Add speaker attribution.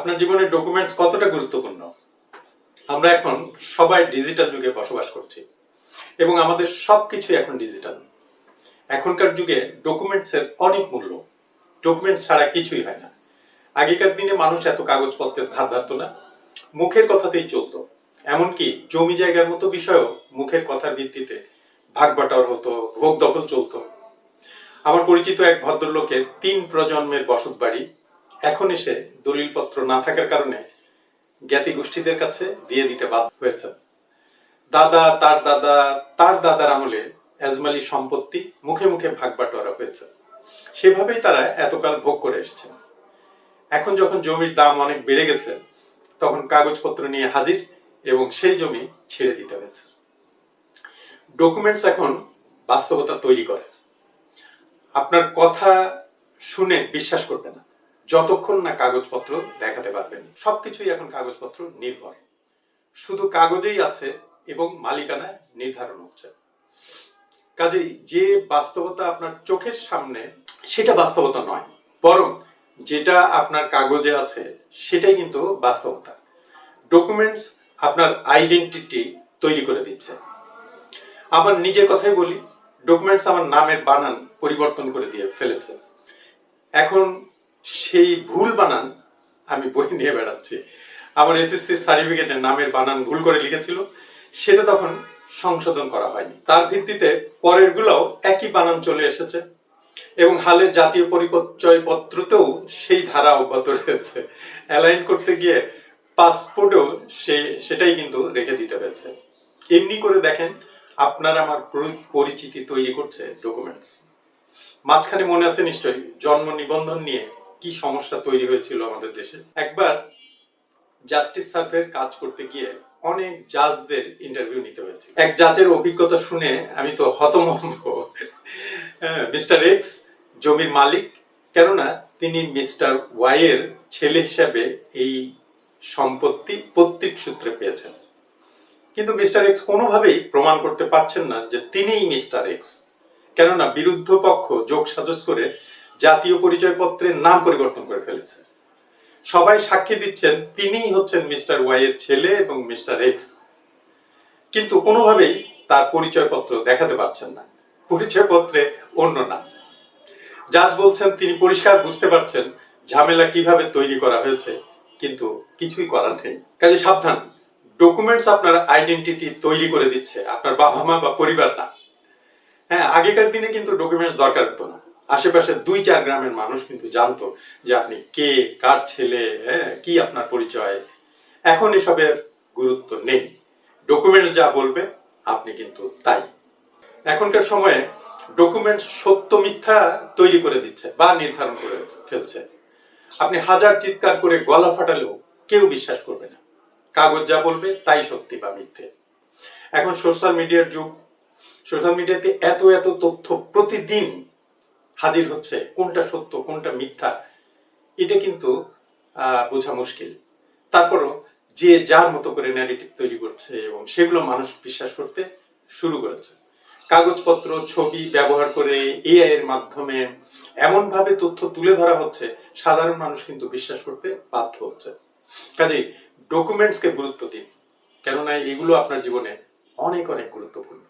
Speaker 1: আপনার জীবনের ডকুমেন্টস কতটা গুরুত্বপূর্ণ? আমরা এখন সবাই ডিজিটাল যুগে বসবাস করছি এবং আমাদের সব কিছুই এখন ডিজিটাল এখনকার যুগে ডকুমেন্টসের অনেক মূল্য। ডকুমেন্টস ছাড়া কিছুই হয় না। আগেকার দিনে মানুষ এত কাগজপত্রের ধার ধারতো না। মুখের কথাতেই চলতো। এমনকি জমি জায়গার মতো বিষয়ও মুখের কথার ভিত্তিতে ভাগ বাটার হতো, ভোগ দখল চলতো। আমার পরিচিত এক ভদ্রলোকের তিন প্রজন্মের বসত বাড়ি এখন এসে দলিলপত্র না থাকার কারণে জ্ঞাতি গোষ্ঠীদের কাছে দিয়ে দিতে বাধ্য হয়েছে। দাদা, তার দাদা, তার দাদার আমলে এজমালি সম্পত্তি মুখে মুখে ভাগ বাটোয়ারা হয়েছে। সেভাবেই তারা এতকাল ভোগ করে এসেছেন। এখন যখন জমির দাম অনেক বেড়ে গেছে, তখন কাগজপত্র নিয়ে হাজির এবং সেই জমি ছেড়ে দিতে হয়েছে। ডকুমেন্টস এখন বাস্তবতা তৈরি করে। আপনার কথা শুনে বিশ্বাস করবে না। যতক্ষণ না কাগজপত্র দেখাতে পারবেন, সবকিছুই এখন কাগজপত্র নির্ভর। শুধু কাগজেই আছে এবং মালিকানা নির্ধারণ হচ্ছে। কাজেই যে বাস্তবতা আপনার চোখের সামনে, সেটা বাস্তবতা নয়। বরং যেটা আপনার কাগজে আছে, সেটাই কিন্তু বাস্তবতা। ডকুমেন্টস আপনার আইডেন্টিটি তৈরি করে দিচ্ছে। আমার নিজের কথাই বলি, ডকুমেন্টস আমার নামের বানান পরিবর্তন করে দিয়ে ফেলেছে। এখন সেই ভুল বানান আমি বই নিয়ে বেড়াচ্ছি। আমার এসএসসি সার্টিফিকেটে নামের বানান ভুল করে লিখেছিল, সেটা তখন সংশোধন করা হয়নি। তার ভিত্তিতে পরের গুলোও একই বানান চলে এসেছে এবং হালে জাতীয় পরিচয় পত্রতেও সেই ধারা অব্যাহত রয়েছে। অ্যালাইন করতে গিয়ে পাসপোর্টেও সে, সেটাই কিন্তু রেখে দিতে হয়েছে। এমনি করে দেখেন, আপনার আমার পরিচিতি তৈরি করছে ডকুমেন্টস মাঝখানে মনে আছে নিশ্চয়ই, জন্ম নিবন্ধন নিয়ে কি সমস্যা তৈরি হয়েছিল আমাদের দেশে? একবার জাস্টিস সার্ভের কাজ করতে গিয়ে অনেক জাজদের ইন্টারভিউ নিতে হয়েছে এক জাজের অভিজ্ঞতা শুনে আমি তো হতমম্ব মিস্টার এক্স জমির মালিক, কেননা তিনি মিস্টার ওয়াইয়ের ছেলে হিসাবে এই সম্পত্তি পৈতৃক সূত্রে পেয়েছেন। কিন্তু মিস্টার এক্স কোনোভাবেই প্রমাণ করতে পারছেন না যে তিনিই মিস্টার এক্স কেননা বিরুদ্ধ পক্ষ যোগ সাজস করে জাতীয় পরিচয়পত্রের নাম পরিবর্তন করে ফেলেছে। সবাই সাক্ষী দিচ্ছেন তিনিই হচ্ছেন মিস্টার ওয়াই এর ছেলে এবং মিস্টার এক্স। কিন্তু কোনোভাবেই তার পরিচয়পত্র দেখাতে পারছেন না। পরিচয়পত্রে অন্য নাম। জাজ বলছেন তিনি পরিষ্কার বুঝতে পারছেন ঝামেলা কীভাবে তৈরি করা হয়েছে, কিন্তু কিছুই করার নেই। কাজে সাবধান, ডকুমেন্টস আপনার আইডেন্টিটি তৈরি করে দিচ্ছে, আপনার বাবা মা বা পরিবার না। হ্যাঁ আগেকার দিনে কিন্তু ডকুমেন্টস দরকার হতো না। আশেপাশে দুই, চার গ্রামের মানুষ কিন্তু জানতো যে আপনি কে, কার ছেলে হ্যাঁ কি আপনার পরিচয়। এখন এসবের গুরুত্ব নেই। ডকুমেন্টস যা বলবে, আপনি কিন্তু তাই। এখনকার সময়ে ডকুমেন্টস সত্য মিথ্যা তৈরি করে দিচ্ছে বা নির্ধারণ করে ফেলছে। আপনি হাজার চিৎকার করে গলা ফাটালেও কেউ বিশ্বাস করবে না। কাগজ যা বলবে, তাই সত্যি বা মিথ্যে। এখন সোশ্যাল মিডিয়ার যুগ। সোশ্যাল মিডিয়াতে এত এত তথ্য প্রতিদিন হাজির হচ্ছে, কোনটা সত্য, কোনটা মিথ্যা, এটা কিন্তু বোঝা মুশকিল। তারপরও যে যার মতো করে ন্যারেটিভ তৈরি করছে এবং সেগুলো মানুষ বিশ্বাস করতে শুরু করেছে। কাগজপত্র, ছবি ব্যবহার করে এআই এর মাধ্যমে এমনভাবে তথ্য তুলে ধরা হচ্ছে, সাধারণ মানুষ কিন্তু বিশ্বাস করতে বাধ্য হচ্ছে। কাজেই ডকুমেন্টসকে গুরুত্ব দিন, কেননা এগুলো আপনার জীবনে অনেক অনেক গুরুত্বপূর্ণ।